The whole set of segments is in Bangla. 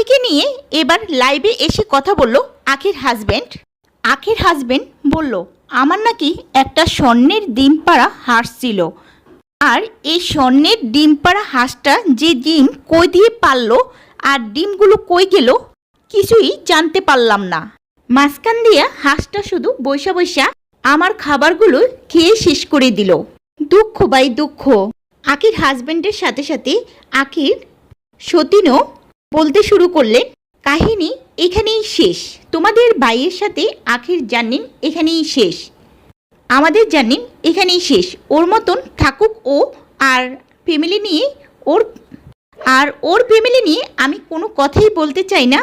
আখিকে নিয়ে এবার লাইভে এসে কথা বলল আখির হাজবেন্ড আখির হাজবেন্ড বলল, আমার নাকি একটা স্বর্ণের ডিম পাড়া হাঁস ছিল। আর এই স্বর্ণের ডিম পাড়া হাঁসটা যে ডিম কই দিয়ে পারল আর ডিমগুলো কই গেল কিছুই জানতে পারলাম না। মাঝখান দিয়া হাঁসটা শুধু বৈশা বৈশা আমার খাবারগুলো খেয়ে শেষ করে দিল। দুঃখ বাই দুঃখ। আখির হাজবেন্ডের সাথে সাথে আখির সতীনও বলতে শুরু করলেন কাহিনী এখানেই শেষ। তোমাদের ভাইয়ের সাথে আখির জানিন এখানেই শেষ। আমাদের জানিন এখানেই শেষ। ওর মতন থাকুক ও আর ফ্যামিলি নিয়ে ওর, আর ওর ফ্যামিলি নিয়ে আমি কোনো কথাই বলতে চাই না।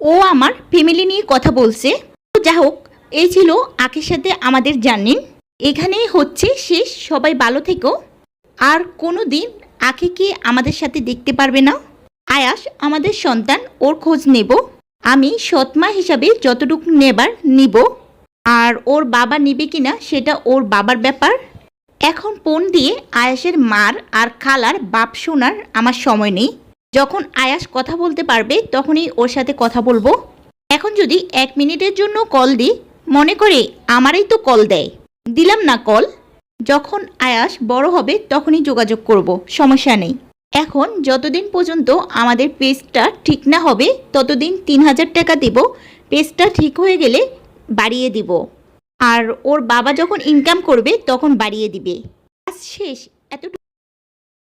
ও আমার ফ্যামিলি নিয়ে কথা বলছে। যা হোক, এই ছিল আখির সাথে আমাদের জানিন এখানেই হচ্ছে শেষ। সবাই ভালো থেকো। আর কোনো দিন আখিকে আমাদের সাথে দেখতে পারবে না। আয়াস, আমাদের সন্তান, ওর খোঁজ নেব। আমি সৎমা হিসাবে যতটুকু নেবার নিব। আর ওর বাবা নিবে কিনা, সেটা ওর বাবার ব্যাপার। এখন ফোন দিয়ে আয়াসের মার আর খালার বাপ শোনার আমার সময় নেই। যখন আয়াস কথা বলতে পারবে, তখনই ওর সাথে কথা বলব। এখন যদি এক মিনিটের জন্য কল দিই, মনে করে আমারই তো কল দেয়। দিলাম না কল। যখন আয়াস বড় হবে, তখনই যোগাযোগ করব, সমস্যা নেই। এখন যতদিন পর্যন্ত আমাদের পেজটা ঠিক না হবে, ততদিন তিন হাজার টাকা দেব। পেজটা ঠিক হয়ে গেলে বাড়িয়ে দিব। আর ওর বাবা যখন ইনকাম করবে, তখন বাড়িয়ে দিবে। কাজ শেষ। এতটুকু